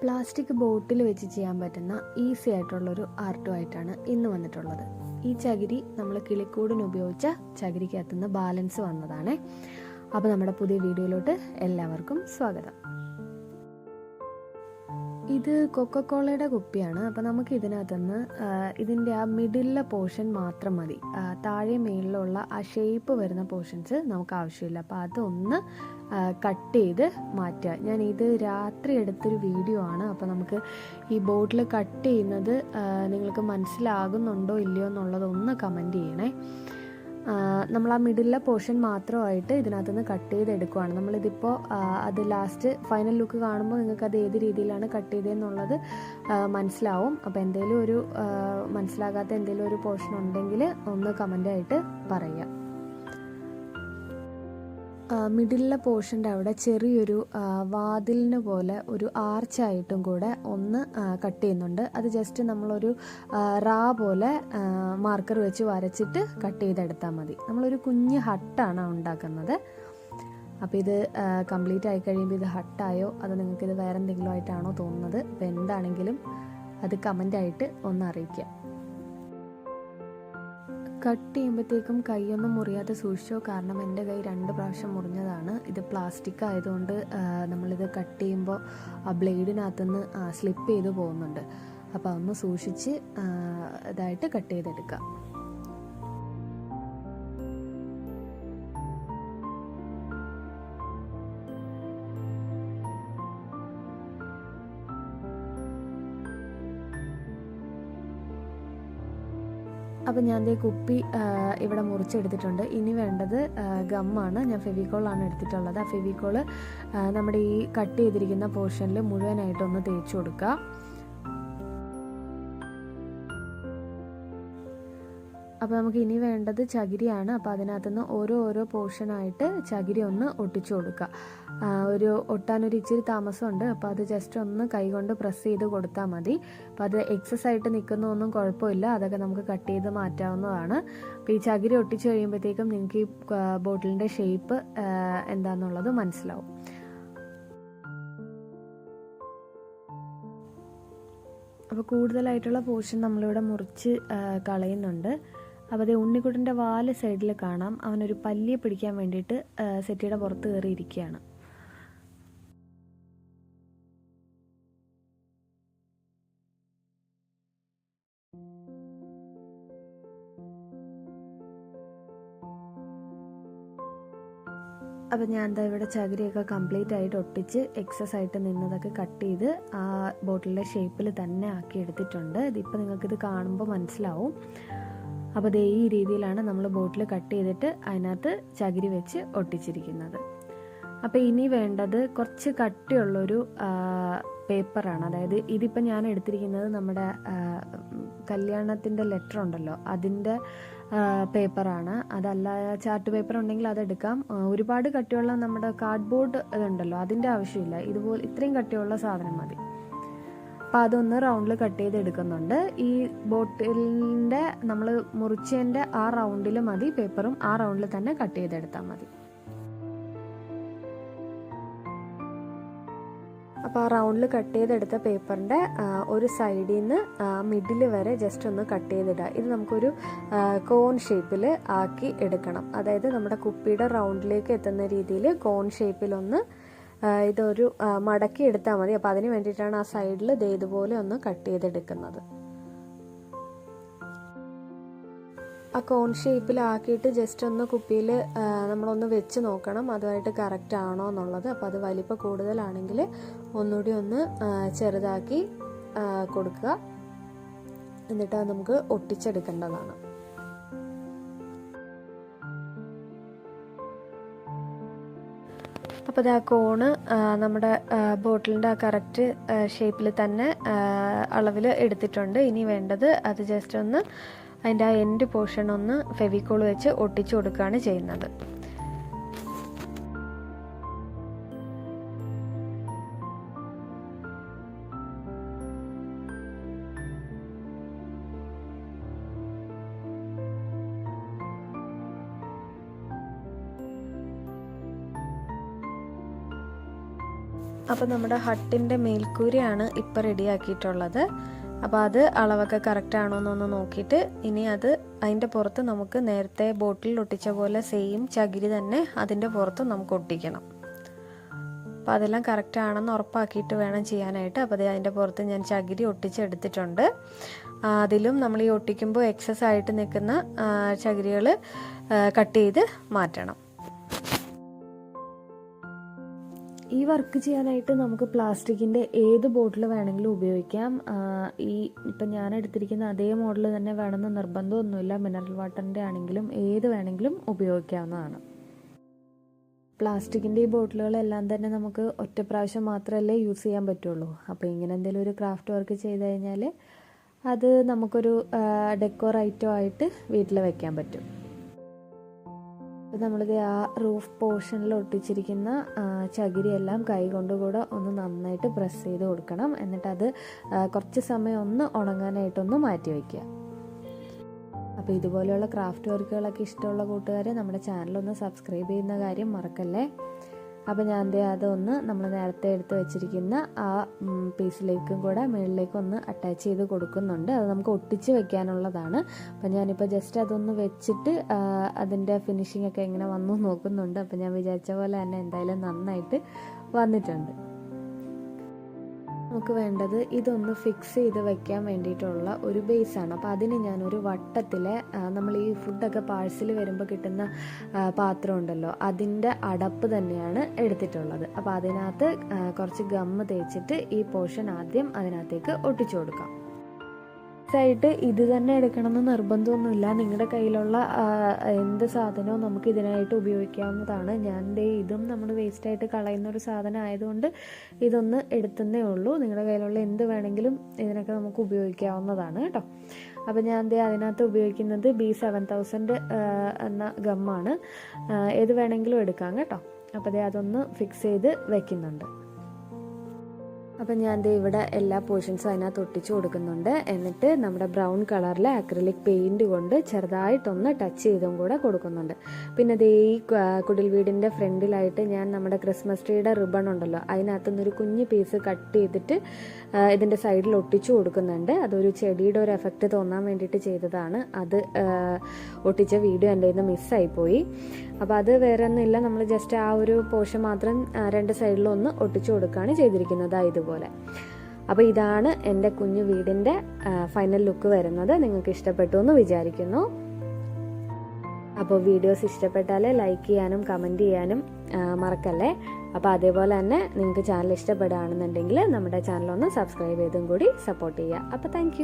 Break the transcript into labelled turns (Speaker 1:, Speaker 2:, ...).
Speaker 1: Plastic bottle വെച്ച് ചെയ്യാൻ പറ്റുന്ന ഈസി ആയിട്ടുള്ളൊരു ആർട്ടുമായിട്ടാണ് ഇന്ന് വന്നിട്ടുള്ളത്. ഈ ചകിരി നമ്മൾ കിളിക്കൂടിന് ഉപയോഗിച്ച ചകിരിക്കകത്തുനിന്ന് ബാലൻസ് വന്നതാണ്. അപ്പോൾ നമ്മുടെ പുതിയ വീഡിയോയിലോട്ട് എല്ലാവർക്കും സ്വാഗതം. ഇത് കൊക്കക്കോളയുടെ കുപ്പിയാണ്. അപ്പോൾ നമുക്ക് ഇതിനകത്തുനിന്ന് ഇതിന്റെ ആ മിഡിലെ പോർഷൻ മാത്രം മതി. താഴെ മേളിലുള്ള ആ ഷേപ്പ് വരുന്ന പോർഷൻസ് നമുക്ക് ആവശ്യമില്ല. അപ്പോൾ അതൊന്ന് കട്ട് ചെയ്ത് മാറ്റുക. ഞാൻ ഇത് രാത്രി എടുത്തൊരു വീഡിയോ ആണ്. അപ്പോൾ നമുക്ക് ഈ ബോട്ടിൽ കട്ട് ചെയ്യുന്നത് നിങ്ങൾക്ക് മനസ്സിലാകുന്നുണ്ടോ ഇല്ലയോ എന്നുള്ളതൊന്ന് കമന്റ് ചെയ്യണേ. നമ്മൾ ആ മിഡിലെ പോർഷൻ മാത്രമായിട്ട് ഇതിനകത്തുനിന്ന് കട്ട് ചെയ്ത് ചെയ്തെടുക്കുവാണ് നമ്മളിതിപ്പോൾ അത് ലാസ്റ്റ് ഫൈനൽ ലുക്ക് കാണുമ്പോൾ നിങ്ങൾക്ക് അത് ഏത് രീതിയിലാണ് കട്ട് ചെയ്തതെന്നുള്ളത് മനസ്സിലാവും. അപ്പോൾ എന്തെങ്കിലും ഒരു മനസ്സിലാകാത്ത എന്തെങ്കിലും ഒരു പോർഷൻ ഉണ്ടെങ്കിൽ ഒന്ന് കമന്റായിട്ട് പറയുക. മിഡിലെ പോർഷന്റെ അവിടെ ചെറിയൊരു വാതിലിന് പോലെ ഒരു ആർച്ചായിട്ടും കൂടെ ഒന്ന് കട്ട് ചെയ്യുന്നുണ്ട്. അത് ജസ്റ്റ് നമ്മളൊരു റാ പോലെ മാർക്കർ വെച്ച് വരച്ചിട്ട് കട്ട് ചെയ്തെടുത്താൽ മതി. നമ്മളൊരു കുഞ്ഞ് ഹട്ടാണ് ഉണ്ടാക്കുന്നത്. അപ്പോൾ ഇത് കംപ്ലീറ്റ് ആയി കഴിയുമ്പോൾ ഇത് ഹട്ടായോ അത് നിങ്ങൾക്കിത് വേറെ എന്തെങ്കിലും ആയിട്ടാണോ തോന്നുന്നത്? അപ്പോൾ എന്താണെങ്കിലും അത് കമന്റായിട്ട് ഒന്ന് അറിയിക്കുക. കട്ട് ചെയ്യുമ്പോഴത്തേക്കും കൈയൊന്നും മുറിയാതെ സൂക്ഷിച്ചോ? കാരണം എന്റെ കൈ രണ്ട് പ്രാവശ്യം മുറിഞ്ഞതാണ്. ഇത് പ്ലാസ്റ്റിക് ആയതുകൊണ്ട് നമ്മളിത് കട്ട് ചെയ്യുമ്പോൾ ആ ബ്ലേഡിനകത്തുനിന്ന് സ്ലിപ്പ് ചെയ്ത് പോകുന്നുണ്ട്. അപ്പോൾ അതൊന്ന് സൂക്ഷിച്ച് ഇതായിട്ട് കട്ട് ചെയ്തെടുക്കുക അപ്പം ഞാൻ ദേ കുപ്പി ഇവിടെ മുറിച്ചെടുത്തിട്ടുണ്ട്. ഇനി വേണ്ടത് ഗമ്മാണ്. ഞാൻ ഫെവിക്കോളാണ് എടുത്തിട്ടുള്ളത്. ആ ഫെവിക്കോൾ നമ്മുടെ ഈ കട്ട് ചെയ്തിരിക്കുന്ന പോർഷനിൽ മുഴുവനായിട്ടൊന്ന് തേച്ച് കൊടുക്കുക അപ്പോൾ നമുക്ക് ഇനി വേണ്ടത് ചകിരിയാണ്. അപ്പോൾ അതിനകത്തുനിന്ന് ഓരോ ഓരോ പോർഷനായിട്ട് ചകിരി ഒന്ന് ഒട്ടിച്ചു കൊടുക്കുക. ഒരു ഒട്ടാനൊരു ഇച്ചിരി താമസമുണ്ട്. അപ്പോൾ അത് ജസ്റ്റ് ഒന്ന് കൈകൊണ്ട് പ്രസ് ചെയ്ത് കൊടുത്താൽ മതി. അപ്പോൾ അത് എക്സസ് ആയിട്ട് നിൽക്കുന്നൊന്നും കുഴപ്പമില്ല. അതൊക്കെ നമുക്ക് കട്ട് ചെയ്ത് മാറ്റാവുന്നതാണ്. അപ്പോൾ ഈ ചകിരി ഒട്ടിച്ചു കഴിയുമ്പോഴത്തേക്കും നിങ്ങൾക്ക് ഈ ബോട്ടിലിന്റെ ഷേപ്പ് എന്താണെന്നുള്ളത് മനസ്സിലാവും. അപ്പോൾ കൂടുതലായിട്ടുള്ള പോർഷൻ നമ്മളിവിടെ മുറിച്ച് കളയുന്നുണ്ട്. അപ്പോൾ അതേ ഉണ്ണിക്കുട്ടന്റെ വാൽ സൈഡിൽ കാണാം. അവനൊരു പല്ലിയെ പിടിക്കാൻ വേണ്ടിയിട്ട് സെറ്റിയുടെ പുറത്ത് കയറി ഇരിക്കുകയാണ്. ഞാൻ എന്താ ഇവിടെ ചകിരിയൊക്കെ കംപ്ലീറ്റ് ആയിട്ട് ഒട്ടിച്ച് എക്സസ് ആയിട്ട് നിന്നതൊക്കെ കട്ട് ചെയ്ത് ആ ബോട്ടിലിന്റെ ഷേപ്പിൽ തന്നെ ആക്കി എടുത്തിട്ടുണ്ട്. ഇതിപ്പോൾ നിങ്ങൾക്കിത് കാണുമ്പോൾ മനസ്സിലാവും. അപ്പോൾ ദേ ഈ രീതിയിലാണ് നമ്മൾ ബോട്ടിൽ കട്ട് ചെയ്തിട്ട് അതിനകത്ത് ചകിരി വെച്ച് ഒട്ടിച്ചിരിക്കുന്നത്. അപ്പോൾ ഇനി വേണ്ടത് കുറച്ച് കട്ടിയുള്ളൊരു പേപ്പറാണ്. അതായത് ഇതിപ്പോൾ ഞാൻ എടുത്തിരിക്കുന്നത് നമ്മുടെ കല്യാണത്തിന്റെ ലെറ്റർ ഉണ്ടല്ലോ. അതിന്റെ പേപ്പറാണ്. അതല്ല ചാർട്ട് പേപ്പർ ഉണ്ടെങ്കിൽ അതെടുക്കാം ഒരുപാട് കട്ടിയുള്ള നമ്മുടെ കാർഡ്ബോർഡ് ഉണ്ടല്ലോ അതിന്റെ ആവശ്യമില്ല. ഇതുപോലെ ഇത്രയും കട്ടിയുള്ള സാധനം മതി. അപ്പോൾ അതൊന്ന് റൗണ്ടിൽ കട്ട് ചെയ്ത് എടുക്കുന്നുണ്ട്. ഈ ബോട്ടിലിന്റെ നമ്മൾ മുറിച്ചതിന്റെ ആ റൗണ്ടിൽ മതി. പേപ്പറും ആ റൗണ്ടിൽ തന്നെ കട്ട് ചെയ്തെടുത്താൽ മതി. അപ്പോൾ ആ റൗണ്ടിൽ കട്ട് ചെയ്തെടുത്ത പേപ്പറിന്റെ ഒരു സൈഡിൽ നിന്ന് മിഡിൽ വരെ ജസ്റ്റ് ഒന്ന് കട്ട് ചെയ്തിടുക ഇത് നമുക്കൊരു കോൺ ഷേപ്പിൽ ആക്കി എടുക്കണം. അതായത് നമ്മുടെ കുപ്പിയുടെ റൗണ്ടിലേക്ക് എത്തുന്ന രീതിയിൽ കോൺ ഷേപ്പിലൊന്ന് ഇതൊരു മടക്കി എടുത്താൽ മതി. അപ്പോൾ അതിന് വേണ്ടിയിട്ടാണ് ആ സൈഡിൽ ദേ ഇതുപോലെ ഒന്ന് കട്ട് ചെയ്തെടുക്കുന്നത്. ആ കോൺ ഷേപ്പിലാക്കിയിട്ട് ജസ്റ്റ് ഒന്ന് കുപ്പിയിൽ നമ്മളൊന്ന് വെച്ച് നോക്കണം അതുമായിട്ട് കറക്റ്റ് ആണോ എന്നുള്ളത്. അപ്പോൾ അത് വലിപ്പം കൂടുതലാണെങ്കിൽ ഒന്നുകൂടി ഒന്ന് ചെറുതാക്കി കൊടുക്കുക. എന്നിട്ട് നമുക്ക് ഒട്ടിച്ചെടുക്കേണ്ടതാണ്. അപ്പോൾ ആ കോണ് നമ്മുടെ ബോട്ടിലിന്റെ ആ കറക്റ്റ് ഷേപ്പിൽ തന്നെ അളവിൽ എടുത്തിട്ടുണ്ട്. ഇനി വേണ്ടത് അത് ജസ്റ്റ് ഒന്ന് അതിന്റെ ആ എൻഡ് പോർഷൻ ഒന്ന് ഫെവിക്കോൾ വെച്ച് ഒട്ടിച്ചു കൊടുക്കുകയാണ് ചെയ്യുന്നത്. അപ്പോൾ നമ്മുടെ ഹട്ടിന്റെ മേൽക്കൂരയാണ് ഇപ്പോൾ റെഡിയാക്കിയിട്ടുള്ളത്. അപ്പോൾ അത് അളവൊക്കെ കറക്റ്റ് ആണോ എന്നൊന്ന് നോക്കിയിട്ട് ഇനി അത് അതിന്റെ പുറത്ത് നമുക്ക് നേരത്തെ ബോട്ടിൽ ഒട്ടിച്ച പോലെ സെയിം ചകിരി തന്നെ അതിന്റെ പുറത്ത് നമുക്ക് ഒട്ടിക്കണം. അപ്പോൾ അതെല്ലാം കറക്റ്റ് ആണെന്ന് ഉറപ്പാക്കിയിട്ട് വേണം ചെയ്യാനായിട്ട്. അപ്പോൾ അത് അതിന്റെ പുറത്ത് ഞാൻ ചകിരി ഒട്ടിച്ചെടുത്തിട്ടുണ്ട്. അതിലും നമ്മൾ ഈ ഒട്ടിക്കുമ്പോൾ എക്സസ് ആയിട്ട് നിൽക്കുന്ന ചകിരികൾ കട്ട് ചെയ്ത് മാറ്റണം. ഈ വർക്ക് ചെയ്യാനായിട്ട് നമുക്ക് പ്ലാസ്റ്റിക്കിന്റെ ഏത് ബോട്ടിൽ വേണമെങ്കിലും ഉപയോഗിക്കാം. ഈ ഇപ്പം ഞാൻ എടുത്തിരിക്കുന്ന അതേ മോഡൽ തന്നെ വേണമെന്ന് നിർബന്ധമൊന്നുമില്ല. മിനറൽ വാട്ടറിന്റെ ആണെങ്കിലും ഏത് വേണമെങ്കിലും ഉപയോഗിക്കാവുന്നതാണ്. പ്ലാസ്റ്റിക്കിന്റെ ഈ ബോട്ടിലുകളെല്ലാം തന്നെ നമുക്ക് ഒറ്റ പ്രാവശ്യം മാത്രമല്ലേ യൂസ് ചെയ്യാൻ പറ്റുള്ളൂ. അപ്പോൾ ഇങ്ങനെ എന്തെങ്കിലും ഒരു ക്രാഫ്റ്റ് വർക്ക് ചെയ്ത് കഴിഞ്ഞാൽ അത് നമുക്കൊരു ഡെക്കോർ ഐറ്റം ആയിട്ട് വീട്ടിൽ വയ്ക്കാൻ പറ്റും. അപ്പോൾ നമ്മളിത് ആ റൂഫ് പോർഷനിൽ ഒട്ടിച്ചിരിക്കുന്ന ചകിരിയെല്ലാം കൈകൊണ്ട് കൂടെ ഒന്ന് നന്നായിട്ട് പ്രസ് ചെയ്ത് കൊടുക്കണം. എന്നിട്ടത് കുറച്ച് സമയം ഒന്ന് ഉണങ്ങാനായിട്ടൊന്ന് മാറ്റി വയ്ക്കുക അപ്പോൾ ഇതുപോലെയുള്ള ക്രാഫ്റ്റ് വർക്കുകളൊക്കെ ഇഷ്ടമുള്ള കൂട്ടുകാർ നമ്മുടെ ചാനലൊന്ന് സബ്സ്ക്രൈബ് ചെയ്യുന്ന കാര്യം മറക്കല്ലേ? അപ്പോൾ ഞാൻ ദേ അതൊന്ന് നമ്മൾ നേരത്തെ എടുത്ത് വെച്ചിരിക്കുന്ന ആ പീസിലേക്കും കൂടെ മുകളിലേക്കും ഒന്ന് അറ്റാച്ച് ചെയ്ത് കൊടുക്കുന്നുണ്ട്. അത് നമുക്ക് ഒട്ടിച്ച് വെക്കാനുള്ളതാണ്. അപ്പോൾ ഞാനിപ്പോൾ ജസ്റ്റ് അതൊന്ന് വെച്ചിട്ട് അതിന്റെ ഫിനിഷിംഗ് ഒക്കെ എങ്ങനെ വന്നു നോക്കുന്നുണ്ട്. അപ്പോൾ ഞാൻ വിചാരിച്ച പോലെ തന്നെ എന്തായാലും നന്നായിട്ട് വന്നിട്ടുണ്ട്. നമുക്ക് വേണ്ടത് ഇതൊന്ന് ഫിക്സ് ചെയ്ത് വെക്കാൻ വേണ്ടിയിട്ടുള്ള ഒരു ബേസാണ് അപ്പോൾ അതിന് ഞാനൊരു വട്ടത്തിലെ നമ്മൾ ഈ ഫുഡൊക്കെ പാഴ്സൽ വരുമ്പോൾ കിട്ടുന്ന പാത്രം ഉണ്ടല്ലോ അതിന്റെ അടപ്പ് തന്നെയാണ് എടുത്തിട്ടുള്ളത്. അപ്പോൾ അതിനകത്ത് കുറച്ച് ഗമ്മ് തേച്ചിട്ട് ഈ പോർഷൻ ആദ്യം അതിനകത്തേക്ക് ഒട്ടിച്ചു കൊടുക്കാം. ആയിട്ട് ഇത് തന്നെ എടുക്കണമെന്ന് നിർബന്ധമൊന്നുമില്ല. നിങ്ങളുടെ കയ്യിലുള്ള എന്ത് സാധനവും നമുക്ക് ഇതിനായിട്ട് ഉപയോഗിക്കാവുന്നതാണ്. ഞാൻ ദേ ഇതും നമ്മൾ വേസ്റ്റായിട്ട് കളയുന്ന ഒരു സാധനം ആയതുകൊണ്ട് ഇതൊന്ന് എടുത്തുന്നേ ഉള്ളൂ. നിങ്ങളുടെ കയ്യിലുള്ള എന്ത് വേണമെങ്കിലും ഇതിനൊക്കെ നമുക്ക് ഉപയോഗിക്കാവുന്നതാണ് കേട്ടോ. അപ്പോൾ ഞാൻ ദേ അതിനകത്ത് ഉപയോഗിക്കുന്നത് ബി സെവൻ തൗസൻഡ് എന്ന ഗമ്മാണ്. ഏത് വേണമെങ്കിലും എടുക്കാം കേട്ടോ. അപ്പോൾ ദേ അതൊന്ന് ഫിക്സ് ചെയ്ത് വെക്കുന്നുണ്ട്. അപ്പം ഞാൻ ദേ ഇവിടെ എല്ലാ പോർഷൻസും അതിനകത്ത് ഒട്ടിച്ചു കൊടുക്കുന്നുണ്ട്. എന്നിട്ട് നമ്മുടെ ബ്രൗൺ കളറിലെ അക്രിലിക് പെയിന്റ് കൊണ്ട് ചെറുതായിട്ടൊന്ന് ടച്ച് ചെയ്തും കൂടെ കൊടുക്കുന്നുണ്ട്. പിന്നെ ദേ ഈ കുടിൽ വീടിന്റെ ഫ്രണ്ടിലായിട്ട് ഞാൻ നമ്മുടെ ക്രിസ്മസ് ട്രീയുടെ റിബൺ ഉണ്ടല്ലോ അതിനകത്തു നിന്നൊരു കുഞ്ഞ് പീസ് കട്ട് ചെയ്തിട്ട് ഇതിന്റെ സൈഡിൽ ഒട്ടിച്ചു കൊടുക്കുന്നുണ്ട്. അതൊരു ചെടിയുടെ ഒരു എഫക്റ്റ് തോന്നാൻ വേണ്ടിയിട്ട് ചെയ്തതാണ്. അത് ഒട്ടിച്ച വീഡിയോ എന്റെ നിന്ന് മിസ്സായിപ്പോയി അപ്പോൾ അത് വേറെ ഒന്നുമില്ല നമ്മൾ ജസ്റ്റ് ആ ഒരു പോർഷൻ മാത്രം രണ്ട് സൈഡിലൊന്ന് ഒട്ടിച്ചു കൊടുക്കുകയാണ് ചെയ്തിരിക്കുന്നത് ഇതുപോലെ. അപ്പോൾ ഇതാണ് എന്റെ കുഞ്ഞു വീടിന്റെ ഫൈനൽ ലുക്ക് വരുന്നത്. നിങ്ങൾക്ക് ഇഷ്ടപ്പെട്ടു എന്ന് വിചാരിക്കുന്നു. അപ്പോൾ വീഡിയോസ് ഇഷ്ടപ്പെട്ടാൽ ലൈക്ക് ചെയ്യാനും കമന്റ് ചെയ്യാനും മറക്കല്ലേ? അപ്പോൾ അതേപോലെ തന്നെ നിങ്ങൾക്ക് ചാനൽ ഇഷ്ടപ്പെടുകയാണെന്നുണ്ടെങ്കിൽ നമ്മുടെ ചാനൽ ഒന്ന് സബ്സ്ക്രൈബ് ചെയ്തും കൂടി സപ്പോർട്ട് ചെയ്യുക. അപ്പോൾ താങ്ക്